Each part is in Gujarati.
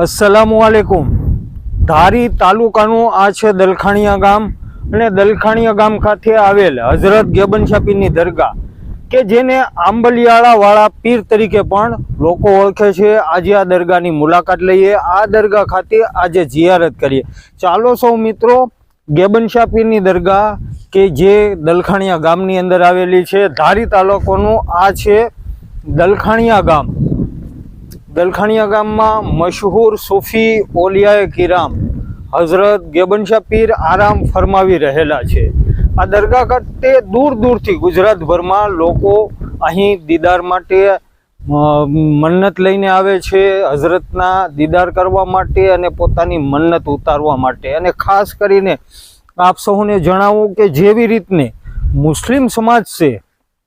અસલામુ આલેકુમ ધારી તાલુકાનું આ છે દલખાણીયા ગામ અને દલખાણીયા ગામ ખાતે આવેલ હઝરત ગેબન પીરની દરગાહ, કે જેને આંબલિયાળાવાળા પીર તરીકે પણ લોકો ઓળખે છે. આજે આ દરગાહની મુલાકાત લઈએ. આ દરગાહ ખાતે આજે જિયારત કરીએ. ચાલો સૌ મિત્રો ગેબન પીરની દરગાહ, કે જે દલખાણીયા ગામની અંદર આવેલી છે. ધારી તાલુકોનું આ છે દલખાણીયા ગામ. દલખાણીયા ગામમાં મશહૂર સૂફી ઓલિયાએ કિરામ હઝરત ગેબનશાહ પીર આરામ ફરમાવી રહેલા છે. આ દરગાહ ખાતે દૂર દૂરથી ગુજરાતભરમાં લોકો અહીં દીદાર માટે મન્નત લઈને આવે છે, હઝરતના દીદાર કરવા માટે અને પોતાની મન્નત ઉતારવા માટે. અને ખાસ કરીને આપ સૌને જણાવું કે જેવી રીતને મુસ્લિમ સમાજ છે,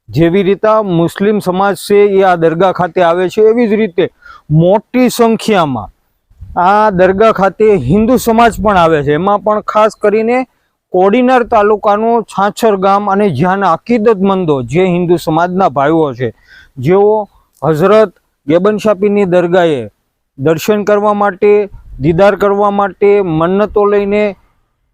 જેવી રીતે મુસ્લિમ સમાજ છે એ આ દરગાહ ખાતે આવે છે, એવી જ રીતે મોટી સંખ્યામાં. આ દરગાહ ખાતે હિન્દુ સમાજ પણ આવે છે. એમાં પણ ખાસ કરીને કોડીનાર તાલુકાનું છાછર ગામ અને જ્યાંના અકીદતમંદો, જે હિન્દુ સમાજના ભાઈઓ છે, જેઓ હઝરત ગેબનશાપીની દરગાહે દર્શન કરવા માટે, દીદાર કરવા માટે મન્નતો લઈને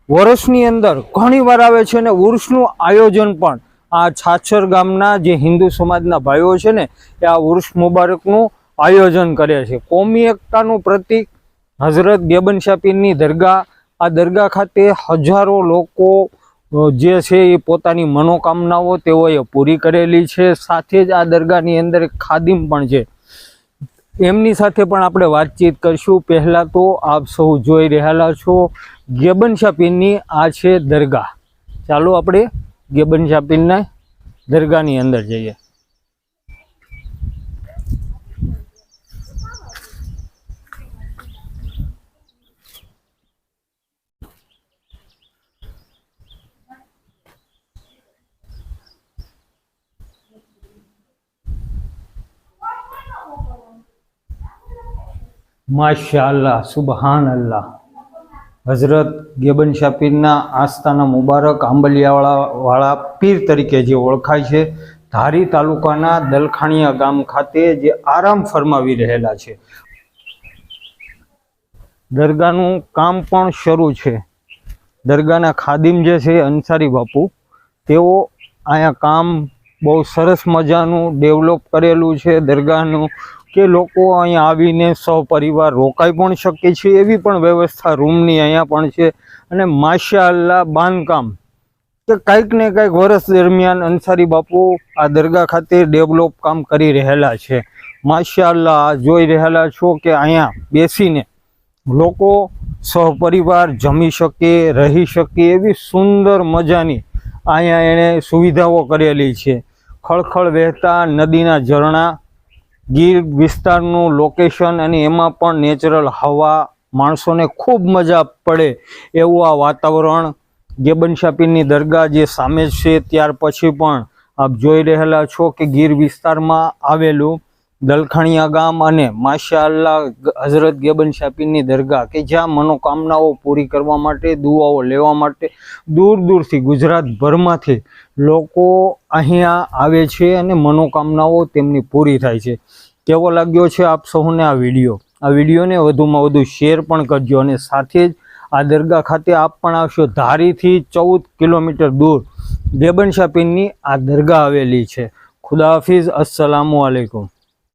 વર્ષની અંદર ઘણીવાર આવે છે અને ઉર્સનું આયોજન પણ આ છાછર ગામના જે હિન્દુ સમાજના ભાઈઓ છે ને, એ આ ઉર્સ મુબારકનું આયોજન કરે છે. કોમી એકતાનું પ્રતીક હઝરત ગેબન શાપીરની દરગાહ. આ દરગાહ ખાતે હજારો લોકો જે છે એ પોતાની મનોકામનાઓ તેઓએ પૂરી કરેલી છે. સાથે જ આ દરગાહની અંદર એક ખાદિમ પણ છે. એમની સાથે પણ આપણે વાતચીત કરશું. પહેલાં તો આપ સૌ જોઈ રહેલા છો ગેબન શાપીરની આ છે દરગાહ. ચાલો આપણે ગેબન શાપીરના દરગાહની અંદર જઈએ. માશા અલ્લાહ સુબહાન અલ્લાહ હઝરત ગેબન શાપીરના આસ્થાના મુબારક આંબલિયાવાળા વાળા પીર તરીકે જે ઓળખાય છે, ધારી તાલુકાના દલખાણીયા ગામ ખાતે જે આરામ ફરમાવી રહેલા છે. દરગાહનું કામ પણ શરૂ છે. દરગાહના ખાદિમ જે છે, અંસારી બાપુ, તેઓ અહીંયા કામ બહુ સરસ મજાનું ડેવલપ કરેલું છે. દરગાહનું કે લોકો અહીંયા આવીને સહપરિવાર રોકાઈ પણ શકે છે, એવી પણ વ્યવસ્થા રૂમની અહીંયા પણ છે. અને માશાલ્લા બાંધકામ. કે કંઈક ને કંઈક વર્ષ દરમિયાન અંસારી બાપુ આ દરગાહ ખાતે ડેવલપ કામ કરી રહેલા છે. માશાલ્લા જોઈ રહેલા છો કે અહીંયા બેસીને લોકો સહપરિવાર જમી શકે, રહી શકે એવી સુંદર મજાની અહીંયા એણે સુવિધાઓ કરેલી છે. ખળખળ વહેતા નદીના ઝરણા ગીર વિસ્તારનું લોકેશન અને એમાં પણ નેચરલ હવા, માણસોને ખૂબ મજા પડે એવું આ વાતાવરણ. ગેબન શાપીરની દરગાહ જે સામે છે, ત્યાર પછી પણ આપ જોઈ રહેલા છો કે ગીર વિસ્તારમાં આવેલું દલખાણીયા ગામ અને માશા અલ્લાહ હઝરત ગેબન શાપીની દરગાહ કે જ્યાં મનોકામનાઓ પૂરી કરવા માટે, દુઆઓ લેવા માટે દૂર દૂરથી ગુજરાતભરમાંથી લોકો અહીંયા આવે છે અને મનોકામનાઓ તેમની પૂરી થાય છે. કેવો લાગ્યો છે આપ સૌને આ વીડિયો? આ વિડીયોને વધુમાં વધુ શેર પણ કરજો અને સાથે જ આ દરગાહ ખાતે આપ પણ આવશો. ધારીથી ચૌદ કિલોમીટર દૂર ગેબન શાપીનની આ દરગાહ આવેલી છે. ખુદા હાફિઝ. અસલામુ અલૈકુમ.